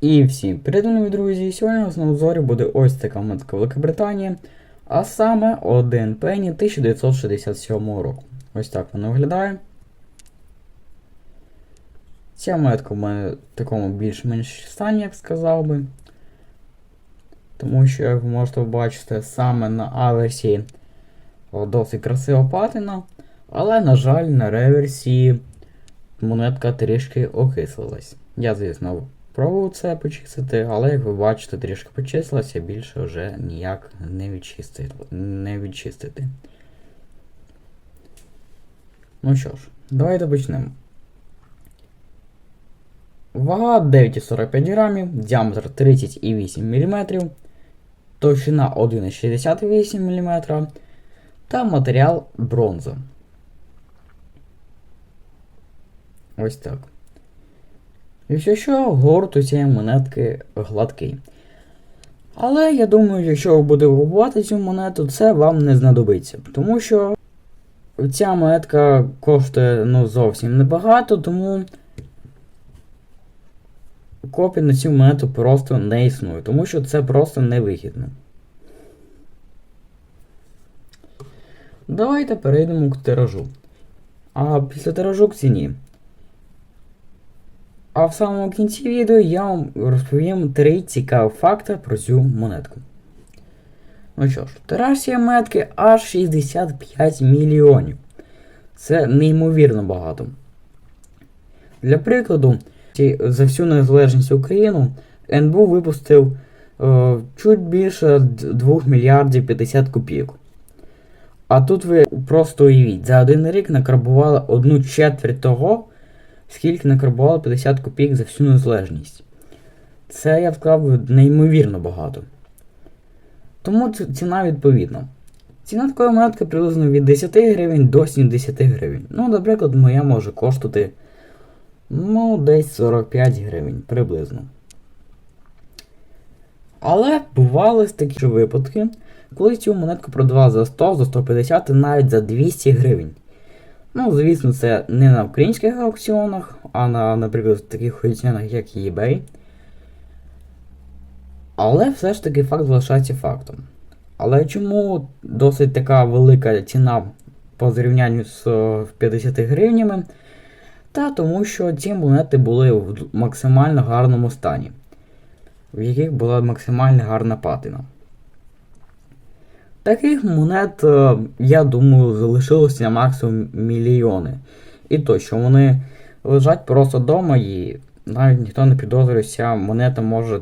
І всім привіт, друзі! Сьогодні у нас на обзорі буде ось така монетка Великобританії, а саме один пенні 1967 року. Ось так вона виглядає. Ця монетка в мене в такому більш-менш стані, як сказав би. Тому що, як ви можете побачити, саме на аверсі досить красива патина, але, на жаль, на реверсі монетка трішки окислилась. Я, звісно, пробував це почистити, але як ви бачите, трішки почистилася, більше вже ніяк не відчистити. Не відчистити. Ну що ж, давайте почнемо. Вага 9,45 грамів, діаметр 30,8 мм, товщина 1,68 мм та матеріал бронза. Ось так. Якщо що, гурт у цієї монетки гладкий. Але я думаю, якщо ви будете купувати цю монету, це вам не знадобиться. Тому що ця монетка коштує ну, зовсім небагато, тому копій на цю монету просто не існує, тому що це просто невигідно. Давайте перейдемо к тиражу. А після тиражу к ціні. А в самому кінці відео я вам розповім три цікаві факти про цю монетку. Ну що ж, цієї монетки аж 65 мільйонів. Це неймовірно багато. Для прикладу, за всю незалежність України НБУ випустив е, чуть більше 2 мільярдів 50 копійок. А тут ви просто уявіть, за один рік накарбували одну четверть того, скільки накарбували 50 копійок за всю незалежність. Це, я сказав, неймовірно багато. Тому ціна відповідна. Ціна такої монетки приблизно від 10 гривень до 70 гривень. Ну, наприклад, моя може коштувати ну, десь 45 гривень приблизно. Але бували такі випадки, коли цю монетку продавали за 100, за 150 і навіть за 200 гривень. Ну, звісно, це не на українських аукціонах, а на, наприклад, таких аукціонах, як eBay. Але все ж таки факт залишається фактом. Але чому досить така велика ціна по зрівнянню з е, 50 гривнями? Та тому що ці монети були в максимально гарному стані, в яких була максимально гарна патина. Таких монет, е, я думаю, залишилося максимум мільйони. І то, що вони лежать просто вдома і навіть ніхто не підозрює, ця монета може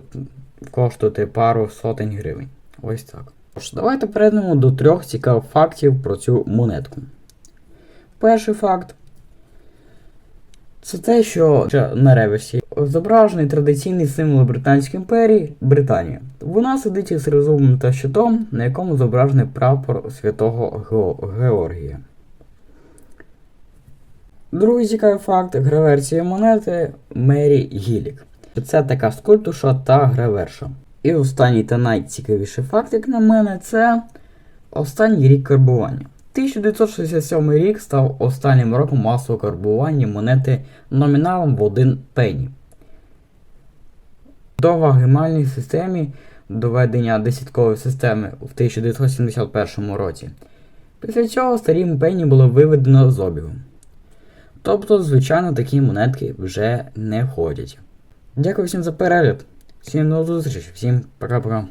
коштувати пару сотень гривень. Ось так. Тож, давайте перейдемо до трьох цікавих фактів про цю монетку. Перший факт. Це те, що на реверсі зображений традиційний символ Британської імперії Британія. Вона сидить із тризубом та щитом, на якому зображений прапор святого Георгія. Другий цікавий факт граверсія монети Мері Гілік. Це така скульптуша та граверша. І останній та найцікавіший факт, як на мене, це останній рік карбування. 1967 рік став останнім роком масового карбування монети номіналом в 1 пенні. До вагімальній системі доведення десяткової системи в 1971 році. Після цього старі пені було виведено з обігу. Тобто, звичайно, такі монетки вже не входять. Дякую всім за перегляд. Всім до зустрічі, всім пока-пока.